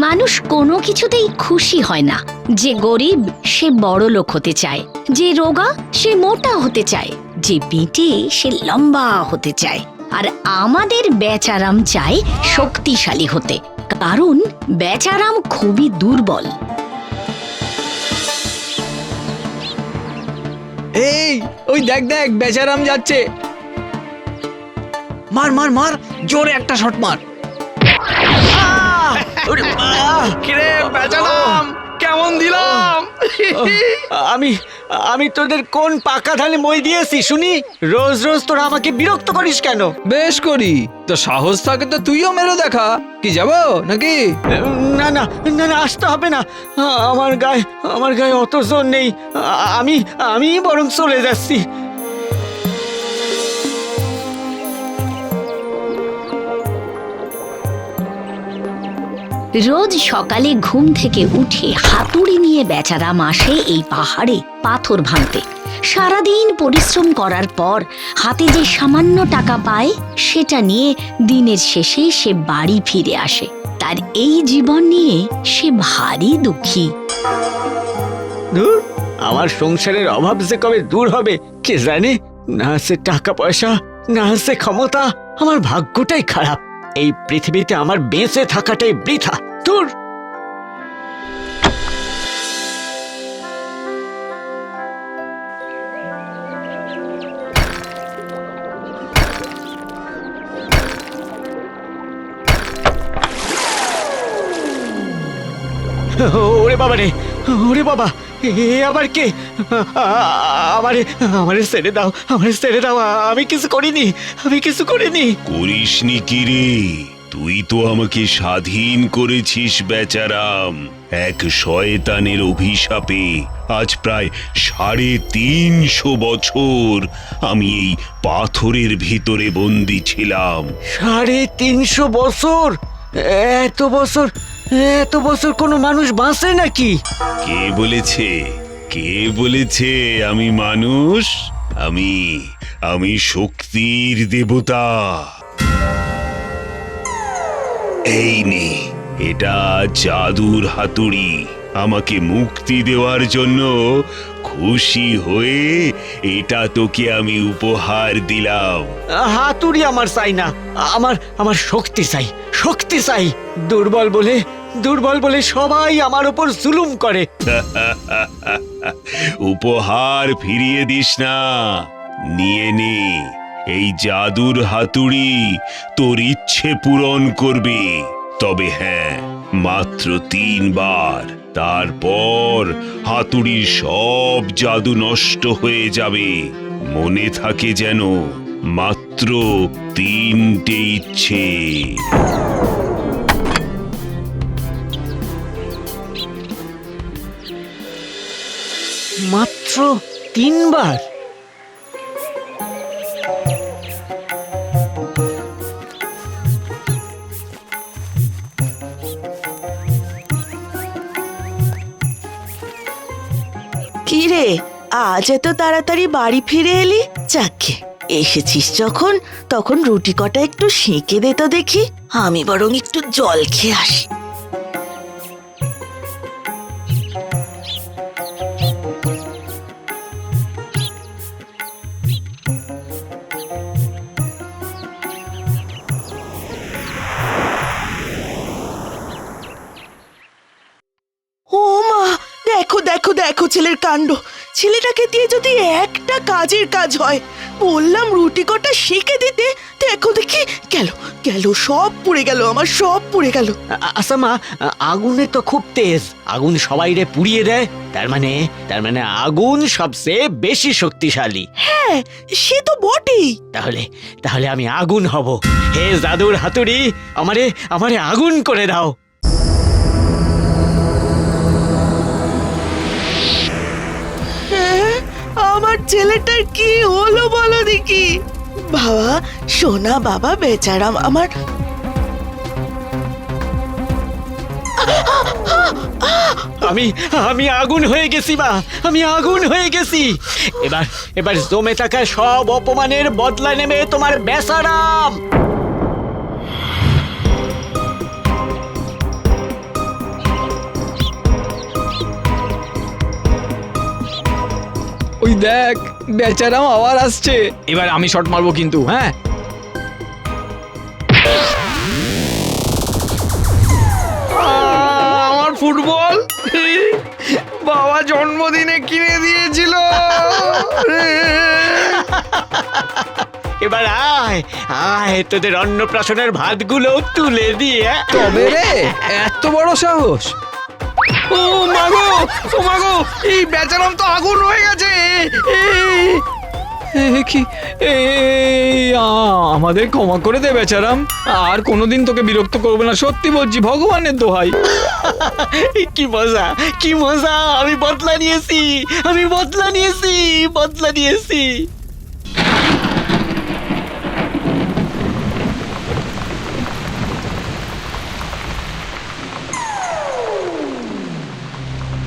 মানুষ কোনো কিছুতেই খুশি হয় না। যে গরিব, সে বড় লোক হতে চায়। যে রোগা, সে মোটা হতে চায়। যে পিটে, সে লম্বা হতে চায়। আর আমাদের বেচারাম চায় শক্তিশালী হতে। কারণ বেচারাম খুবই দুর্বল। এই, ওই দেখ দেখ, বেচারাম যাচ্ছে। মার মার মার, জোরে একটা শট মার! কিরে বেচালাম কেমন দিলাম? আমি আমি তোদের কোন পাকা ধানে মই দিয়েছি শুনি? রোজ রোজ তোরা আমাকে বিরক্ত করিস কেন? বেশ করি। তো সাহস থাকে তো তুইও মেরে দেখা। কি যাব নাকি? না না না না আসতে হবে না। আমার গায়ে আমার গায়ে অত জোর নেই। আমি আমি বরং চলে যাচ্ছি। রোজ সকালে ঘুম থেকে উঠে হাতুড়ি নিয়ে বেচারাম আসে এই পাহাড়ে পাথর ভাঙতে। সারাদিন পরিশ্রম করার পর হাতে যে সামান্য টাকা পায়, সেটা নিয়ে দিনের শেষে সে বাড়ি ফিরে আসে। তার এই জীবন নিয়ে সে ভারী দুঃখী। আমার সংসারের অভাব যে কবে দূর হবে, কে জানে? না আছে টাকা পয়সা, না আছে ক্ষমতা, আমার ভাগ্যটাই খারাপ। এই পৃথিবীতে আমার বেঁচে থাকাটাই বৃথা। তোর ওরে বাবা রে ওরে বাবা! এ আবার কে? আমারে আমারে ছেড়ে দাও আমারে ছেড়ে দাও আমি কিছু করিনি আমি কিছু করিনি। করিসনি কি রে? তুই তো আমাকে স্বাধীন করেছিস বেচারাম। এক শয়তানের অভিশাপে আজ প্রায় সাড়ে তিনশো বছর আমি এই পাথরের ভিতরে বন্দি ছিলাম। সাড়ে তিনশো বছর? এত বছর? এত বছর কোনো মানুষ বাঁচে নাকি? কে বলেছে? কে বলেছে আমি মানুষ? আমি আমি শক্তির দেবতা। এই নে এটা জাদুর হাতুড়ি। আমাকে মুক্তি দেওয়ার জন্য খুশি হয়ে এটা তোকে আমি উপহার দিলাম। হাতুড়ি আমার চাই না আমার আমার শক্তি চাই শক্তি চাই। দুর্বল বলে দুর্বল বলে সবাই আমার উপর জুলুম করে। উপহার ফিরিয়ে দিস না। নিয়ে নে। এই জাদুর হাতুড়ি তোর ইচ্ছে পূরণ করবে। তবে হ্যাঁ মাত্র তিনবার। তারপর হাতুড়ির সব জাদু নষ্ট হয়ে যাবে। মনে থাকে যেন মাত্র তিনটে ইচ্ছে। মাত্র তিনবার? কি রে আজ এত তাড়াতাড়ি বাড়ি ফিরে এলি? যাকে, এসেছিস যখন, তখন রুটি কটা একটু সেঁকে দে তো দেখি। আমি বরং একটু জল খেয়ে আসি। কাণ্ড। ছেলেটাকে দিয়ে যদি একটা কাজের কাজ হয় বললাম রুটি কটা শিখে দিতে দেখো দেখি গেল গেল সব পুড়ে গেল আমার সব পুড়ে গেল। আ- আচ্ছা মা আগুনে তো খুব তেজ। আগুন সবাই রে পুড়িয়ে দেয়। তার মানে তার মানে আগুন সবচেয়ে বেশি শক্তিশালী। হ্যাঁ সে তো বটেই। তাহলে তাহলে আমি আগুন হব। হে জাদুর হাতুড়ি আমারে আমারে আগুন করে দাও। আমার ছেলেটার কি হলো বলো দেখি? বাবা, সোনা বাবা বেচারাম আমার। আমি আমি আগুন হয়ে গেছি, মা। আমি আগুন হয়ে গেছি। এবার এবার জমে থাকা সব অপমানের বদলা নেবে তোমার বেসারাম ওই দেখ বেচারাম আবার আসছে। এবার আমি শট মারবো কিন্তু হ্যাঁ? আমার ফুটবল? বাবা জন্মদিনে কিনে দিয়েছিল। এবার আয় আয় তোদের অন্নপ্রাশনের ভাতগুলো তুলে দিয়ে তবে রে এত বড় সাহস। ও মাগো ও মাগো এই বেচারাম তো আগুন হয়ে গেছে। কি? আমাদের ক্ষমা করে দে বেচারাম। আর কোনোদিন তোকে বিরক্ত করব না, সত্যি বলছি, ভগবানের দোহাই। কি মজা কি মজা, আমি বদলা নিয়েছি, আমি বদলা নিয়েছি বদলা নিয়েছি।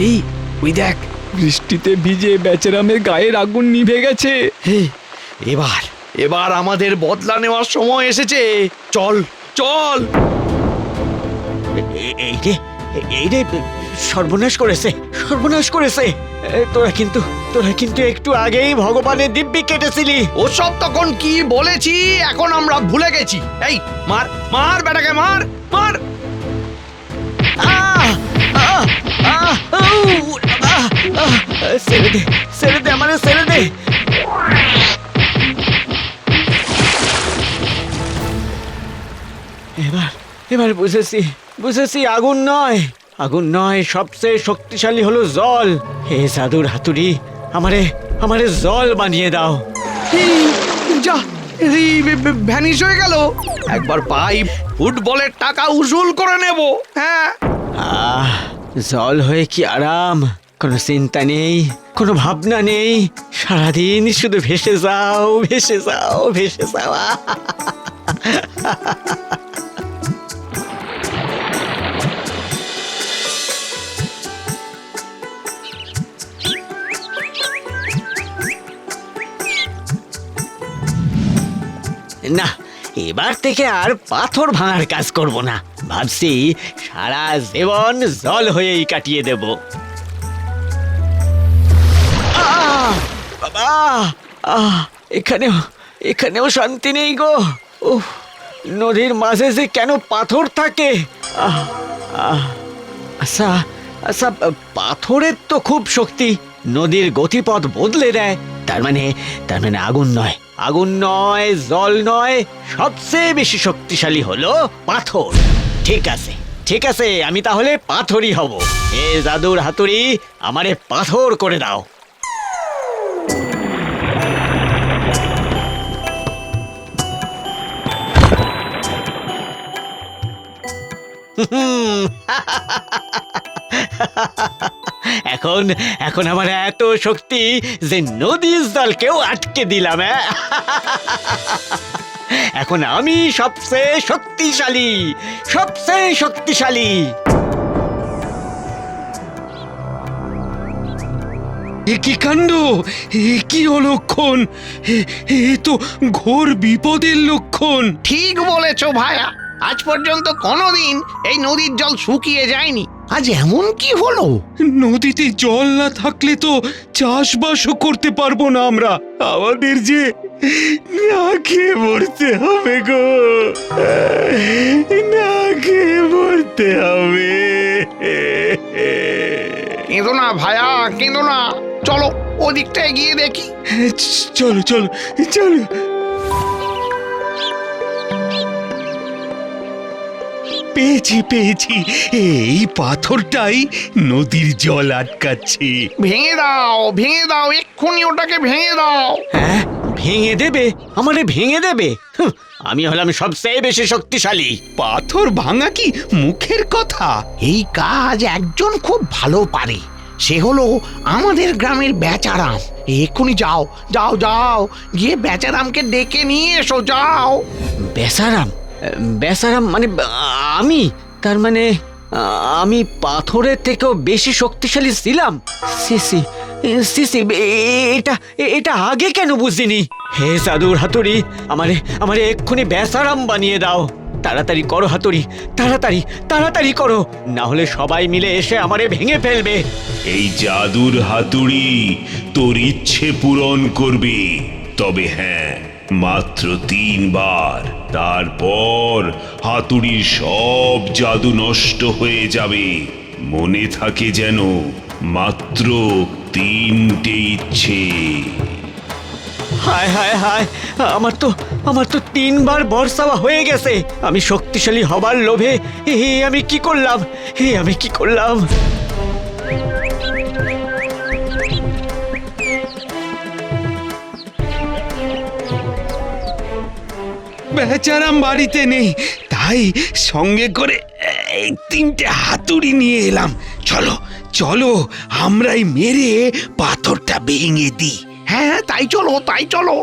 এই ওই দেখ। বৃষ্টিতে ভিজে বেচারামের গায়ের আগুন নিভে গেছে। এবার। এবার আমাদের বদলা নেওয়ার সময় এসেছে। চল চল। এই রে এই রে সর্বনাশ করেছে সর্বনাশ করেছে। তোরা কিন্তু তোরা কিন্তু একটু আগেই ভগবানের দিব্যি কেটেছিলি। ওসব তখন কি বলেছি এখন আমরা ভুলে গেছি। এই মার মার বেটাকে মার মার। আহ! আহ! আহ! ছেড়ে দে ছেড়ে দে আমারে ছেড়ে দে। এবার এবার বুঝেছি বুঝেছি আগুন নয়। আগুন নয় সবচেয়ে শক্তিশালী হলো জল। হে জাদুর হাতুড়ি আমারে আমারে জল বানিয়ে দাও। যা ভ্যানিশ হয়ে গেল। একবার পাই ফুটবলের টাকা উসুল করে নেব। হ্যাঁ। আহ জল হয়ে কি আরাম? কোনো চিন্তা নেই, কোনো ভাবনা নেই। সারাদিন শুধু ভেসে যাও ভেসে যাও ভেসে যাও! না, এবার থেকে আর পাথর ভাঙার কাজ করব না। ভাবছি সারা জীবন জল হয়েই কাটিয়ে দেব! বাবা, আহ, এখানেও এখানেও শান্তি নেই গো। উফ, নদীর মাঝে যে কেন পাথর থাকে। আচ্ছা আচ্ছা পাথরের তো খুব শক্তি। নদীর গতিপথ বদলে দেয়। তার মানে তার মানে আগুন নয়। আগুন নয়, জল নয়, সবচেয়ে বেশি শক্তিশালী হলো পাথর। ঠিক আছে ঠিক আছে, আমি তাহলে পাথরই হব এ জাদুর হাতুড়ি, আমারে পাথর করে দাও এখন এখন আমার এত শক্তি যে নদীর জলকেও আটকে দিলাম হ্যাঁ? এখন আমি সবচেয়ে শক্তিশালী সবচেয়ে শক্তিশালী। এ কি কাণ্ড? এ কি অলক্ষণ? এ- এ তো ঘোর বিপদের লক্ষণ। ঠিক বলেছ ভায়া। আজ পর্যন্ত কোনোদিন এই নদীর জল শুকিয়ে যায়নি। আজ এমন কি হলো? নদীতে জল না থাকলে তো চাষবাসও করতে পারব না আমরা। আমাদের যে না খেয়ে মরতে হবে গো। না খেয়ে মরতে হবে। কেঁদো না ভায়া কেঁদো না। চলো ওদিকটায় গিয়ে দেখি। চলো চলো চলো। পেয়েছি পেয়েছি। এই পাথরটাই নদীর জল আটকাচ্ছে। ভেঙে দাও ভেঙে দাও এক্ষুনি ওটাকে ভেঙে দাও। হ্যাঁ? ভেঙে দেবে আমারে ভেঙে দেবে। হুঁ, আমি হলাম সবচেয়ে বেশি শক্তিশালী। পাথর ভাঙা কি মুখের কথা? এই কাজ একজন খুব ভালো পারে। সে হলো আমাদের গ্রামের বেচারাম। এক্ষুনি যাও যাও যাও গিয়ে বেচারামকে ডেকে নিয়ে এসো যাও। বেসারাম বেসারাম মানে আমি? তার মানে আমি পাথরের থেকেও বেশি শক্তিশালী ছিলাম? সিসি এটা এটা আগে কেন বুঝিনি? হে জাদুর হাতুড়ি, আমারে আমারে এক্ষুনি বেসারাম বানিয়ে দাও। তাড়াতাড়ি করো হাতুড়ি, তাড়াতাড়ি তাড়াতাড়ি করো। না হলে সবাই মিলে এসে আমারে ভেঙে ফেলবে। এই জাদুর হাতুড়ি তোর ইচ্ছে পূরণ করবে। তবে হ্যাঁ মাত্র তিনবার। তারপর হাতুড়ির সব জাদু নষ্ট হয়ে যাবে। মনে থাকে যেন মাত্র তিনটে ইচ্ছে। হায় হায় হায় আমার তো আমার তো তিনবার বর্ষাওয়া হয়ে গেছে। আমি শক্তিশালী হবার লোভে এ আমি কি করলাম? হে আমি কি করলাম? বেচারাম বাড়িতে নেই তাই সঙ্গে করে এই তিনটে হাতুড়ি নিয়ে এলাম। চলো চলো, আমরাই মেরে পাথরটা ভেঙে দিই। হ্যাঁ হ্যাঁ তাই চলো তাই চলো।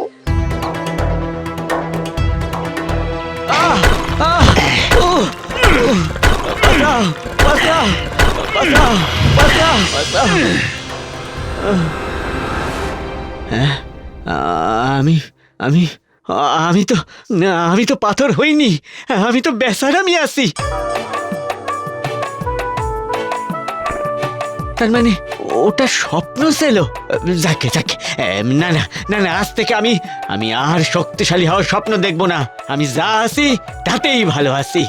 হ্যাঁ আমি আমি আমি তো আমি তো পাথর হইনি। আমি তো বেসারামি আছি। তার মানে ওটা স্বপ্ন ছিল? যাকে যাকে। না না না না, আজ থেকে আমি আমি আর শক্তিশালী হওয়ার স্বপ্ন দেখব না। আমি যা আছি, তাতেই ভালো আছি।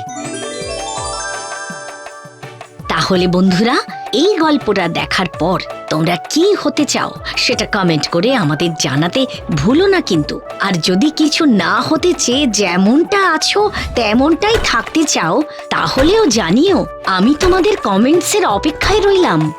তাহলে বন্ধুরা, এই গল্পটা দেখার পর তোমরা কি হতে চাও, সেটা কমেন্ট করে আমাদের জানাতে ভুলো না কিন্তু। আর যদি কিছু না হতে চেয়ে যেমনটা আছো, তেমনটাই থাকতে চাও, তাহলেও জানিও, আমি তোমাদের কমেন্টসের অপেক্ষায় রইলাম।